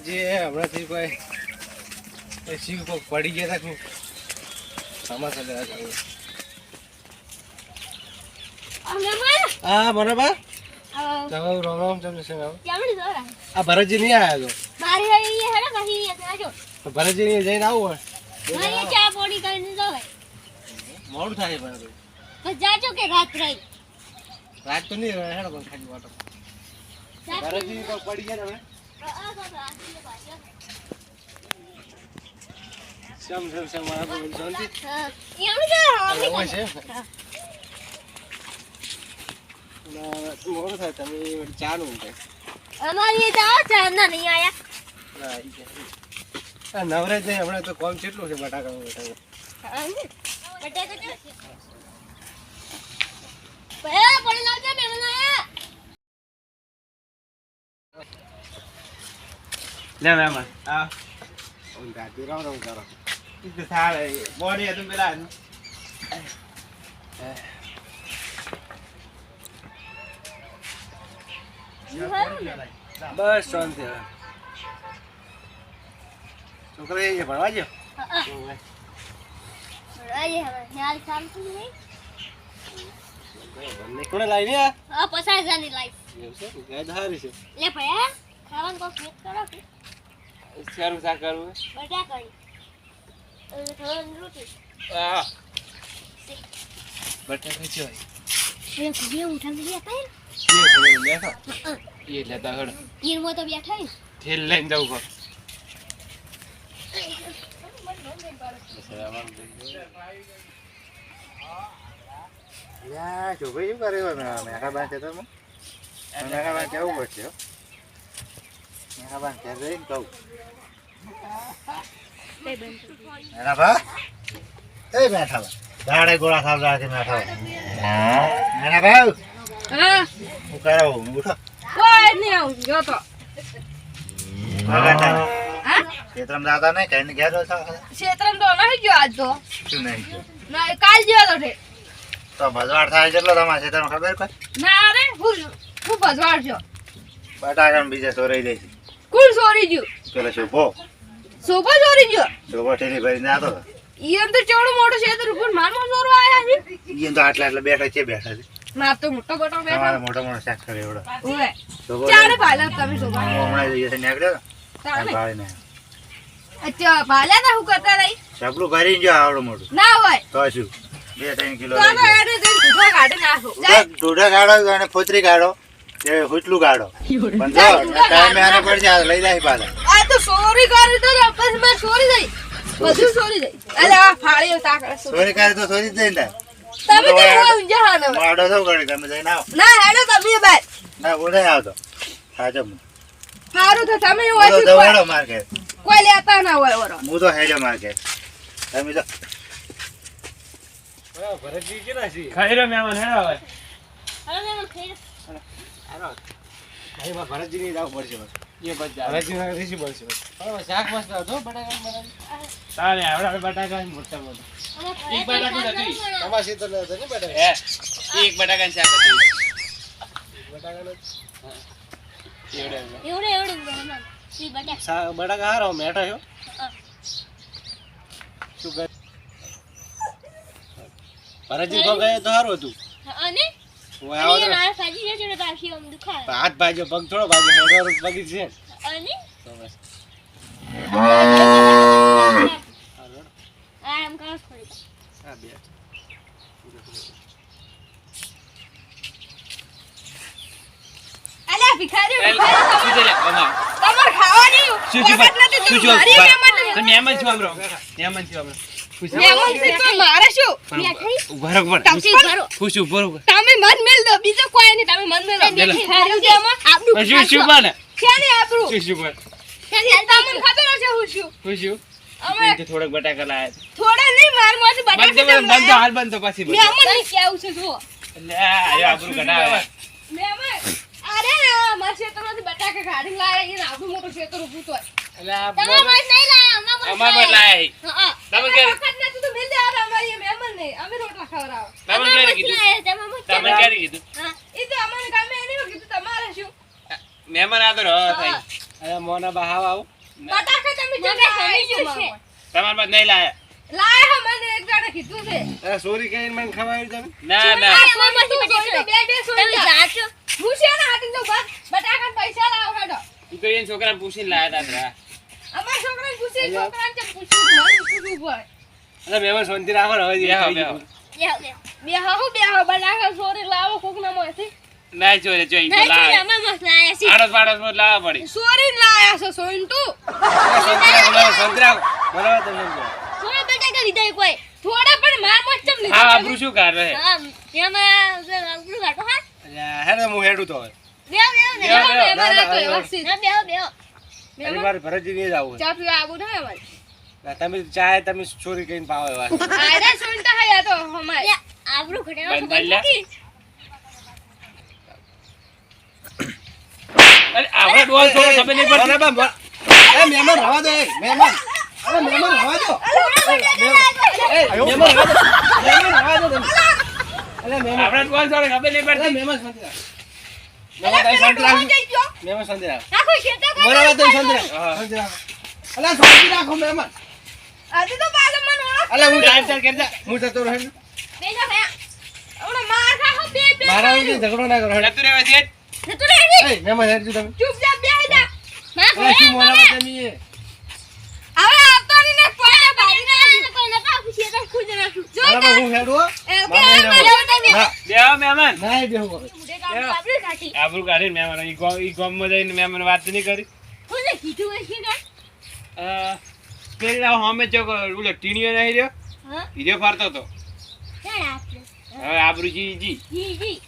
હમણાંથી કોઈ શિવ કોક પડી ગયા હતા સમાચાર લેવા હા બરાબર રામ રામ આ ભરતજી નહીં આવ્યા ભરતજી ને જઈને આવું હોય. મોડું થાય ભરત રાત તો નહીં રહે હેડો પણ ખાલી વાટો. ભરતજી પડી ગયા તમે શમ શમ શમ મારા બોલ શાંતિ હોય છે ના, મોડું થાય તમે ચા નું. અમારી નહીં આયા ના, ઈ કે. આ નવરાજ નહીં હમણાં તો કોમ કેટલું છે બટાકા બટાકા બટાકા તો છે. પહેલા પડી લાવજો મહેમાન આયા લે મહેમાન આ ઊંઘાતી રામ રામ કરો ઈ તો સાલે બોડી હતું પેલા બસ શાંતિ છોકરા એ ભણવા નહીં કોને લાવી આ આ પચાસ હજારની લાઈફ એવું છે ગાય સારી છે લે ભયા ખાવાનું કોક મિક્સ કરો કે સારું શાક કરવું બધા કરી ખાવાની રોટી આ બટાકા છે એ ઘરે ઉઠાવી બેઠા એ બેઠો એ લેતા હડ તીરમાં તો બેઠા થેલ લઈને જવું પડે યા ચોભાઈ શું કર્યું મેઘાબાન છે તો મેઘાબાન કેવું પડશે હો મેઘાબાન ઘેર જઈને કહું મેઘાબા એ બેઠા દાડે ગોળા ખાવ રાખે બેઠા હું ઉઠો કોઈ નહીં આવું ગયો તો ક્ષેત્રમાં દાદા નહીં કઈ છો ક્ષેત્રમ તો નહીં ગયો આજ તો શું નહીં ગયો કાલ જેવો તો તો ભજવાડ થાય કેટલો તમારા ક્ષેત્રમાં ખબર કોઈ ના રે હું હું ભજવાડ છો બટાકા બીજા ચોરાઈ દઈશ કોણ સોરી ગયું? પેલો શોભો. સોફા સોરી ગયો? શુભો ઠેલી ભરીને તો ઈયન તો ચેવડો મોટો ક્ષેત્ર ઉપર મારમાં સોરો આયા છે. ઈયન તો આટલા આટલા બેઠા છે બેઠા છે. માર તો મોટો મોટો બેઠા. મોટો મોટો શાક કરે એવડો. ઓય શુભો ચારે ભાલા તમે સોફા હમણાં જઈએ છે નીકળ્યો ને ચાલે ભાઈને. અચ્છા ભાલ્યા ના હું કરતા રહી? સબલું ભરીને જો આવડું મોટું. ના હોય. તો શું? બે ત્રણ કિલો તો એને જઈને ભૂખા કાઢી ઢૂઢા ગાડો અને ફોતરી ગાડો. એ હુટલું ગાડો પણ જો ટાઈમે આને પડશે આ લઈ જાય પાછા. આ તો ચોરી કરી તો ને પછી ચોરી જઈ બધું ચોરી જઈ અરે આ ફાળીઓ તા ચોરી કરે તો ચોરી તમે માડો કરે તમે ના હેડો તમે બાર. ના આવતો. સાચો સારું તો તમે ઓછી દવાડો માર્કેટ. કોઈ લેતા ના હોય ઓરો હું તો હેજો માર્કેટ. તમે તો ભરતજી કેટલા છે ખાઈ રહ્યો મહેમાન હેડો હવે. હવે મહેમાન ખાઈ માં ભરતજી ની જવું પડશે ભરતજી પડશે શાક મસ્ત હતો બટાકા બટાકા તારે આવડા બટાકા મોટા મોટા. એક બટાકા નથી. તમારા તો ને ને બટાકા? હે એક બટાકાની શાક હતું. બટાકા. બટાકા બટાકા હારો મેઠો છો શું કરે? ભરતજી તો ગયો તો સારું હતું. અને? હાથ ભાજો પગ થોડો ભાજો હેડો પગી છે. મારી શું? ખુશ તમે મન મેલ દો બીજો કોઈ નહીં તમે મન મેલ દો છે એમાં રહો. આપણું પણ શું શું બને? આપણું શું શું બને? તમને ખબર હશે હું શું છું? અમે થોડાક બટાકા લાયા થોડા નહીં માર બટાકા બંધ હાલ બંધ તો પછી કેવું છે આ અરે મારા ક્ષેત્રમાંથી બટાકા કાઢીને લાયા એને આવડું મોટું ક્ષેત્ર ઊભું તો તમારા પાસે નહીં લાયા અમારા પાસે લાયા હા તમે તમે વખત નથી તો મિલ દે અમારી મહેમાન નહીં અમે રોટલા ખવડાવો તમે ક્યારે કીધું? તમે ક્યારે કીધું? એ તો અમારે ગામે એને કીધું તમારે શું? મહેમાન આ તો રહો થાય. અરે મોના બહાવ આવું. બટાકા તમે જો મને સમજ્યું છે. તમાર પાસે નહીં લાયા. લાયા હે, મને એક જણે કીધું છે. અરે સોરી કરીને મને ખવાયું તમે? ના ના. આ તું બે બે સોરી તમે જાચો. હું છે ને હાટી દઉં બસ બટાકા પૈસા લાવ હેડો. ઈ તો એને છોકરાને પૂછીને લાયા તા અમારા છોકરાને પૂછી. છોકરાને પૂછી મારે પૂછવું અરે મહેમાન શાંતિ રાખો હવે બેહો, થઈ બેહો. ગયું. બેહો, બેહો. બે હા હું બે હા સોરી લાવો કોક ના મોંથી ના ચોરે જોઈ તો નહીં, લાયા અમે લાયા છીએ. આડોસ પાડોસમાં લાવવા પડી સોરી લાયા છે સોઈન તું શાંતિ બરાબર, લીધા કોઈ. થોડા પણ માર મોજ ચમ હા આબરૂ શું કાઢે હા, એમાં આપણું કાઢો, હા? અલ્યા, હેડો હું હેડું તો હવે તમે ચાહે તમે ચોરી કરીને પાવો એવા આયરા તો હે. અરે આપણે ડોલ છોડો ખબર નહીં પડતી. બરાબર, બરાબર. એ મહેમાન રવા દો મહેમાન. અરે મહેમાન રવા દો. એ મહેમાન રવા દો. મહેમાન રવા દો. અરે મહેમાન. આપણે ડોલ છોડો ખબર નહીં પડતી. મહેમાન શાંતિ રાખો. મહેમાન શાંતિ રાખો જઈ ગયો. મહેમાન શાંતિ રાખો. આખો ખેતર કોઈ બરાબર શાંતિ નાખો. શાંતિ રાખો. અલા શાંતિ રાખો મહેમાન. આજે તો પાછો મને ઓળખ અલા હું ટાઈમ કરતા હું જતો રહું માર બે બે મારા વગર ઝઘડો ના કરો. જતું રહેવા દે જતું. એ તમે બેહી જા ના, અલા શું મોના એ? હવે આવતો ને કોઈ ના. બરાબર હું હેડું એ કે મારે મારે તમે. બેહો મહેમાન ના એ બેહું હવે. મોઢે કામ આપણું કાઢી. આબરૂ કાઢીને મહેમાન ઈ ગોમ ઈ જઈને મહેમાન વાત નહીં કરી કોને કીધું હશે કાં? અ, પેલા હોમે જો ઓલો ટીણીયો નહીં રહ્યો હા? હીરો ફરતો તો? હવે આબરૂ જી જી જી.